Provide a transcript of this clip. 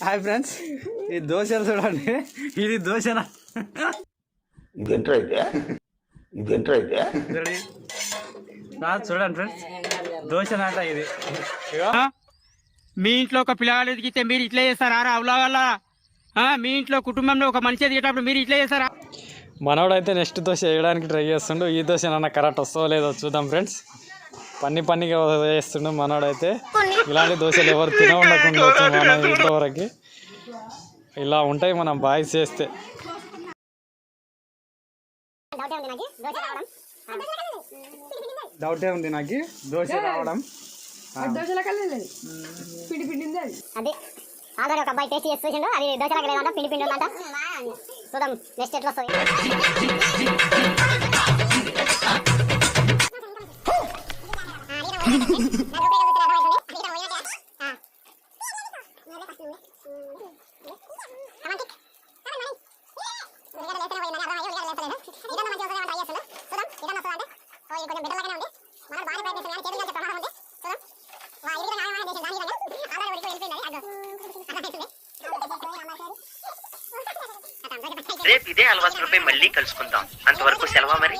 Hi friends ఈ దోశలు చూడండి. ఇది దోశనా? ఇదేంట్రా అయితే ఇదేంట్రా అయితే చూడండి. రా, చూడండి ఫ్రెండ్స్ దోశనాట ఇది. ఇగో. మీ ఇంట్లో ఒక పిల్లగాడు ఎదిగితే మీరు ఇట్లా చేస్తారా? రావులా వల్ల. మీ ఇంట్లో కుటుంబంలో ఒక మనిషి ఎదిగేటప్పుడు మీరు ఇట్లా చేస్తారా? మనోడైతే నెక్స్ట్ దోశ వేయడానికి ట్రై చేస్తుండు. ఈ దోశ ఏమన్నా కరెక్ట్ వస్తుందో లేదో చూద్దాం ఫ్రెండ్స్ పన్ని పన్నిగా వేస్తుండు మనోడైతే. ఇలాంటి దోశలు ఎవరు తిన ఉండకుండా మన ఇంతవరకు. ఇలా ఉంటాయి మనం బాయ్స్ చేస్తే. డౌటే ఉంది నాకు. దోశ రావడం. అది. ఆల్రెడీ ఒక అబ్బాయి టేస్ట్ చేసి చూసిండు. అది లేదంట పిండి పిండి ఉందంట. చూద్దాం నెక్స్ట్ ఎట్లా వస్తుంది? రేపు ఇదే అలవాటులపై మళ్ళీ కలుసుకుందాం అంతవరకు సెలవు మరి